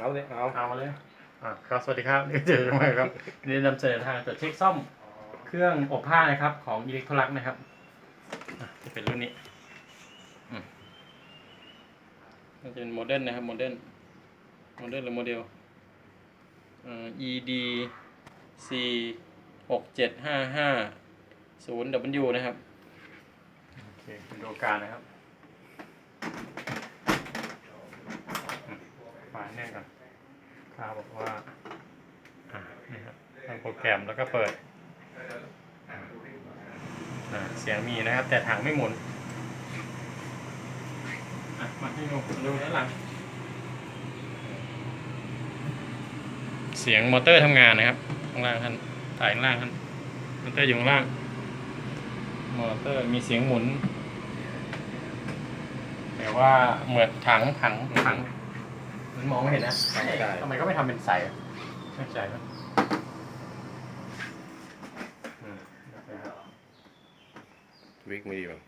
เอาเลยเอาเอามาเลยอะครับ สวัสดีครับนี่เจอกันใหม่ครับนี่นำเสนอทางตรวจเช็คซ่อมเครื่องอบผ้านะครับ ของอิเล็กโทรลักนะครับอะจะเป็นรุ่นนี้อืมมันจะเป็นโมเดิร์นนะครับ โมเดิร์น โมเดิร์นหรือโมเดลเอ่อ ED C หกเจ็ดห้าห้าศูนย์ W นะครับ โอเคคุณดูการนะครับอืมฝาแน่นก่อน ข้า บอกว่านี่ครับทำโปรแกรมแล้วก็เปิด เสียงมีนะครับ แต่ถังไม่หมุนมาให้ดูดูด้านหลังเสียงมอเตอร์ทำงานนะครับข้างล่างท่านถ่ายข้างล่างท่านมอเตอร์อยู่ข้างล่าง มอเตอร์มีเสียงหมุน แต่ว่าเหมือนถังถังถัง มันมองไม่เห็นนะทำไมก็ไม่ทำเป็นใสอะไม่ใสไหมอืมนะครับวิกไม่ดีมั้ง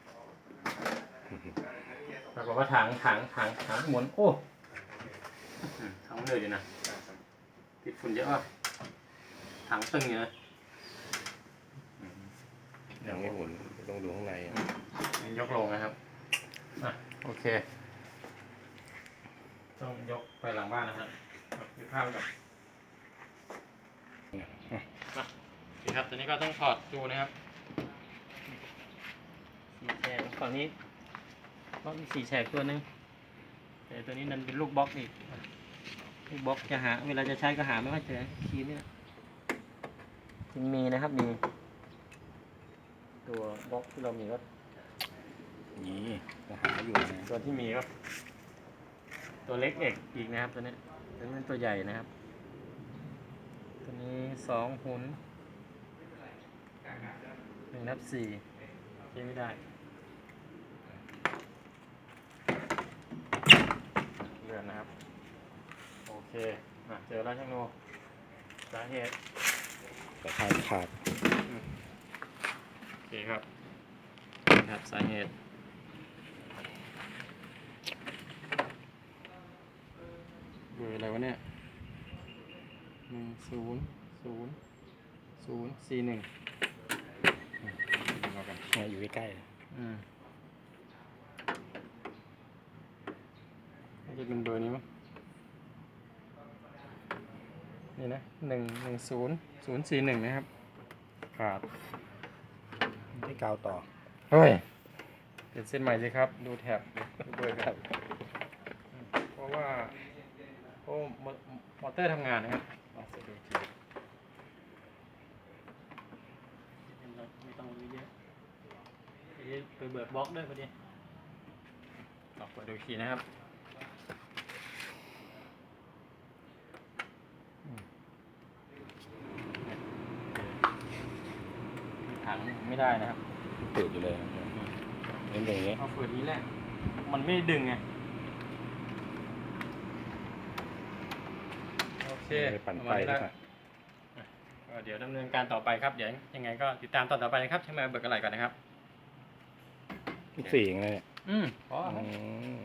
ปรากฏว่าถังถังถังถังหมุน โอ้อืมถังเหนื่อยอยู่นะติดฝุ่นเยอะว่ะถังตึงอยู่นะอืมยังไม่หมุนต้องดูข้างในอะนี่ยกลงนะครับอะโอเค ต้องยกไปหลังบ้านนะครับเอายกข้าวไปก่อนมาโอเคครับตอนนี้ก็ต้องถอดดูนะครับสี่แฉกฝั่งนี้บล็อกมีสี่แฉกตัวหนึงแต่ตัวนี้นันเป็นลูกบล็อกอีกอะลูกบล็อกจะหา เวลาจะใช้ก็หาไม่ค่อยเจอคีย์เนี่ยจริงมีนะครับมี ตัวบล็อกที่เรามีก็นี่ก็หาอยู่นะตัวที่มีก็ ตัวเล็กเอกอีกนะครับตัวนี้ตัวนี้เป็นตัวใหญ่นะครับ ตัวนี้สองหุนหนึ่งนับสี่ใช้ไม่ได้เลื่อนนะครับ โอเคอะเจอแล้วช่างโนสาเหตุแต่ขาดขาดโอเคครับนี่ครับสาเหตุ เบอร์อะไร วะเนี่ยหนึ่งศูนย์ศูนย์ศูนย์สี่หนึ่งดูกันเนี่ยอยู่ใกล้ๆเลยอืมน่าจะเป็นเบอร์นี้มั้งนี่นะหนึ่งหนึ่งศูนย์ศูนย์สี่หนึ่งนะครับขาดให้กาวต่อ เฮ้ยเปลี่ยนเส้นใหม่สิครับ ดูแท็บดูเบอร์ครับ เพราะว่า เพราะมอมอเตอร์ทำงานนะครับเอาเสร็จดูอีกทีไม่ต้องรู้เยอะเดี๋ยวไปเบิกบล็อกด้วยพอดีออกเปิดดูอีกทีนะครับอืมถังไม่ได้นะครับเปิดอยู่เลยเล่นอย่างนี้เอาเปิดนี้แหละ มันไม่ดึงไง โอเค ไปปั่นประไฟมาณนี้ดีละกว่าก็เดี๋ยวดำเนินการต่อไปครับ เดี๋ยวยังไงก็ติดตามตอนต่อไปนะครับใช่ไหมเบิกอะไรก่อนนะครับสี่อย่างเลยเนี่ยอืมพออืม